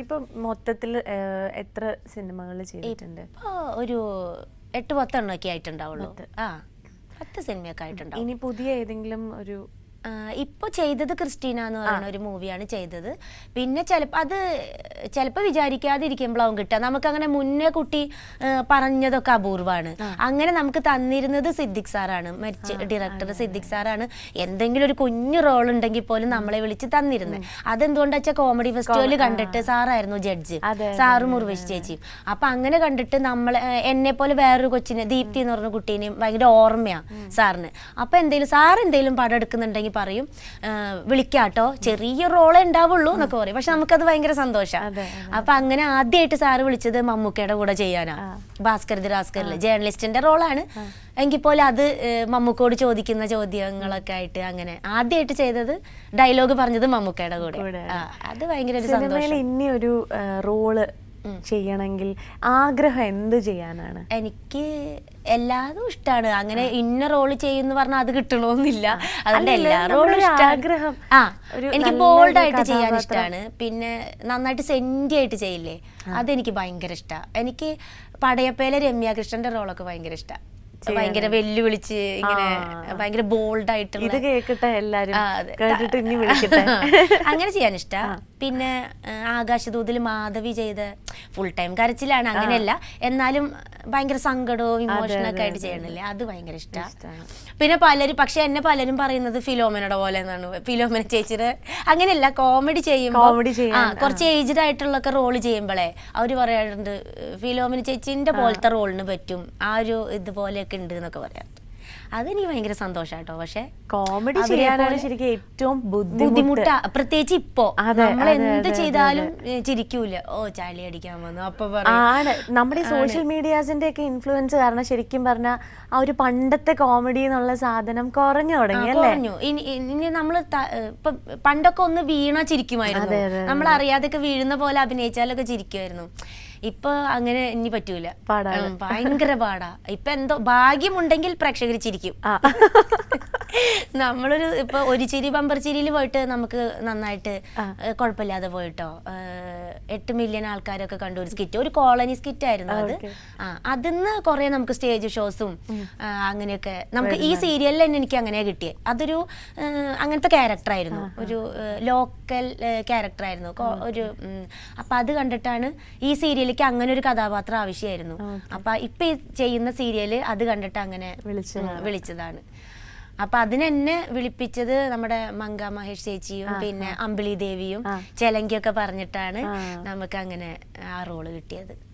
ഇപ്പൊ മൊത്തത്തിൽ എത്ര സിനിമകൾ ചെയ്തിട്ടുണ്ട്? ഒരു എട്ട് പത്തെണ്ണൊക്കെ ആയിട്ടുണ്ടാവുള്ളൂ. ആ പത്ത് സിനിമയൊക്കെ ആയിട്ടുണ്ടാവും. ഇനി പുതിയ ഏതെങ്കിലും ഒരു ഇപ്പൊ ചെയ്തത് ക്രിസ്റ്റീന എന്ന് പറയുന്ന ഒരു മൂവിയാണ് ചെയ്തത്. പിന്നെ ചിലപ്പോൾ അത് ചിലപ്പോൾ വിചാരിക്കാതിരിക്കുമ്പോഴാവും കിട്ടുക. നമുക്ക് അങ്ങനെ മുന്നേ കുട്ടി പറഞ്ഞതൊക്കെ അപൂർവാണ് അങ്ങനെ നമുക്ക് തന്നിരുന്നത് സിദ്ദിഖ് സാറാണ്. മരിച്ച ഡയറക്ടർ സിദ്ദിഖ് സാറാണ്. എന്തെങ്കിലും ഒരു കുഞ്ഞു റോൾ ഉണ്ടെങ്കിൽ പോലും നമ്മളെ വിളിച്ച് തന്നിരുന്നത് അതെന്തുകൊണ്ടാ വെച്ചാൽ കോമഡി ഫെസ്റ്റിവൽ കണ്ടിട്ട് സാറായിരുന്നു ജഡ്ജ് സാറും ഉർവശി ചേച്ചിയും. അപ്പൊ അങ്ങനെ കണ്ടിട്ട് നമ്മളെ എന്നെ പോലെ വേറൊരു കൊച്ചിനെ ദീപ്തി എന്ന് പറഞ്ഞ കുട്ടീനെയും ഭയങ്കര ഓർമ്മയാണ് സാറിന്. അപ്പൊ എന്തെങ്കിലും സാർ എന്തെങ്കിലും പടം എടുക്കുന്നുണ്ടെങ്കിൽ പറയും വിളിക്കാട്ടോ ചെറിയ റോളേ ഉണ്ടാവുള്ളൂ എന്നൊക്കെ പറയും. പക്ഷെ നമുക്കത് ഭയങ്കര സന്തോഷമാണ് അപ്പൊ അങ്ങനെ ആദ്യമായിട്ട് സാറ് വിളിച്ചത് മമ്മൂക്കയുടെ കൂടെ ചെയ്യാനാ. ഭാസ്കർ ദി ഭാസ്കറിൽ ജേർണലിസ്റ്റിന്റെ റോളാണ്. എങ്കിൽ പോലെ അത് മമ്മൂക്കോട് ചോദിക്കുന്ന ചോദ്യങ്ങളൊക്കെ ആയിട്ട് അങ്ങനെ ആദ്യമായിട്ട് ചെയ്തത് ഡയലോഗ് പറഞ്ഞത് മമ്മൂക്കയുടെ കൂടെ. കൂടെ. അത് ഭയങ്കര ഒരു സന്തോഷം. ഇനി ഒരു റോൾ ചെയ്യണമെങ്കിൽ ആഗ്രഹം എന്ത് ചെയ്യാനാണ്? എനിക്ക് എല്ലാതും ഇഷ്ടമാണ് അങ്ങനെ ഇന്ന റോൾ ചെയ്യുന്ന പറഞ്ഞാൽ അത് കിട്ടണമെന്നില്ല അതുകൊണ്ട് എല്ലാ റോളും ആഗ്രഹം, ആ എനിക്ക് ബോൾഡ് ആയിട്ട് ചെയ്യാൻ. ഇഷ്ടമാണ് പിന്നെ നന്നായിട്ട് സെന്റി ആയിട്ട് ചെയ്യില്ലേ അതെനിക്ക് ഭയങ്കര ഇഷ്ടമാണ് എനിക്ക് പടയപ്പേലെ രമ്യ കൃഷ്ണന്റെ റോളൊക്കെ ഭയങ്കര ഇഷ്ടമാണ് ഭയങ്കര വെല്ലുവിളിച്ച് ഇങ്ങനെ ഭയങ്കര ബോൾഡ് ആയിട്ടുള്ള ഇത് കേൾക്കട്ടെ എല്ലാരും? കേട്ടിട്ട് ഇനി വിളിക്കട്ടെ? അങ്ങനെ ചെയ്യാൻ ഇഷ്ടാ. പിന്നെ ആകാശദൂതിൽ മാധവി ചെയ്ത ഫുൾ ടൈം കരച്ചിലാണ് അങ്ങനെയല്ല. എന്നാലും ഭയങ്കര സങ്കടവും ഇമോഷനൊക്കെ ആയിട്ട് ചെയ്യണില്ലേ? അത് ഭയങ്കര ഇഷ്ടമാണ് പിന്നെ പലരും പക്ഷെ എന്നെ പലരും പറയുന്നത് ഫിലോമനയുടെ പോലെ എന്നാണ്. ഫിലോമന ചേച്ചിയുടെ അങ്ങനെയല്ല കോമഡി ചെയ്യുമ്പോൾ കുറച്ച് ഏജ്ഡ് ആയിട്ടുള്ളൊക്കെ റോൾ ചെയ്യുമ്പോഴേ അവർ പറയാറുണ്ട് ഫിലോമന ചേച്ചിന്റെ പോലത്തെ റോളിന് പറ്റും. ആ ഒരു ഇതുപോലെയൊക്കെ ഉണ്ട് എന്നൊക്കെ പറയാറുണ്ട്. അതെനിക്ക് ഭയങ്കര സന്തോഷാട്ടോ. പക്ഷെ കോമഡി ചെയ്യാനാണ് ശരിക്കും ഏറ്റവും ബുദ്ധിമുട്ട്. പ്രത്യേകിച്ച് ഇപ്പോ. നമ്മൾ എന്ത് ചെയ്താലും ചിരിക്കൂല. ഓ ചാളി അടിക്കാൻ വന്നു. അപ്പൊ ആണ്. നമ്മുടെ സോഷ്യൽ മീഡിയാസിന്റെ ഒക്കെ ഇൻഫ്ലുവൻസ് കാരണം ശരിക്കും പറഞ്ഞ ആ ഒരു പണ്ടത്തെ കോമഡി എന്നുള്ള സാധനം കുറഞ്ഞു തുടങ്ങി അല്ലേ? കുറഞ്ഞു. ഇനി ഇനി നമ്മൾ ഇപ്പൊ പണ്ടൊക്കെ ഒന്ന് വീണ ചിരിക്കുമായിരുന്നു. നമ്മൾ അറിയാതൊക്കെ വീഴുന്ന പോലെ അഭിനയിച്ചാലൊക്കെ ചിരിക്കുമായിരുന്നു. ഇപ്പൊ അങ്ങനെ ഇനി പറ്റൂല. പാടാണ്. ഉം, ഭയങ്കര പാടാ. ഇപ്പൊ എന്തോ ഭാഗ്യമുണ്ടെങ്കിൽ പ്രേക്ഷകർ ചിരിക്കും ആ. നമ്മളൊരു ഇപ്പൊ ഒരു ചിരി ബമ്പർ ചിരിയിൽ പോയിട്ട് നമുക്ക് നന്നായിട്ട് കുഴപ്പമില്ലാതെ പോയിട്ടോ. എട്ട് മില്യൺ ആൾക്കാരൊക്കെ കണ്ട ഒരു സ്കിറ്റ് ഒരു കോളനി സ്കിറ്റ് ആയിരുന്നു അത്. ആ അതിന്ന് കുറെ നമുക്ക് സ്റ്റേജ് ഷോസും അങ്ങനെയൊക്കെ നമുക്ക് ഈ സീരിയലിൽ തന്നെ എനിക്ക് അങ്ങനെ കിട്ടിയത് അതൊരു അങ്ങനത്തെ ക്യാരക്ടർ ആയിരുന്നു. ഒരു ലോക്കൽ ക്യാരക്ടർ ആയിരുന്നു. ഒരു അപ്പൊ അത് കണ്ടിട്ടാണ് ഈ സീരിയലിലേക്ക് അങ്ങനെ ഒരു കഥാപാത്രം ആവശ്യമായിരുന്നു അപ്പൊ ഇപ്പൊ ചെയ്യുന്ന സീരിയൽ അത് കണ്ടിട്ട് അങ്ങനെ വിളിച്ചതാണ്. അപ്പൊ അതിനെന്നെ വിളിപ്പിച്ചത് നമ്മുടെ മങ്ക മഹേഷ് ചേച്ചിയും പിന്നെ അമ്പിളി ദേവിയും ചെലങ്കിയൊക്കെ പറഞ്ഞിട്ടാണ് നമുക്ക് അങ്ങനെ ആ റോൾ കിട്ടിയത്.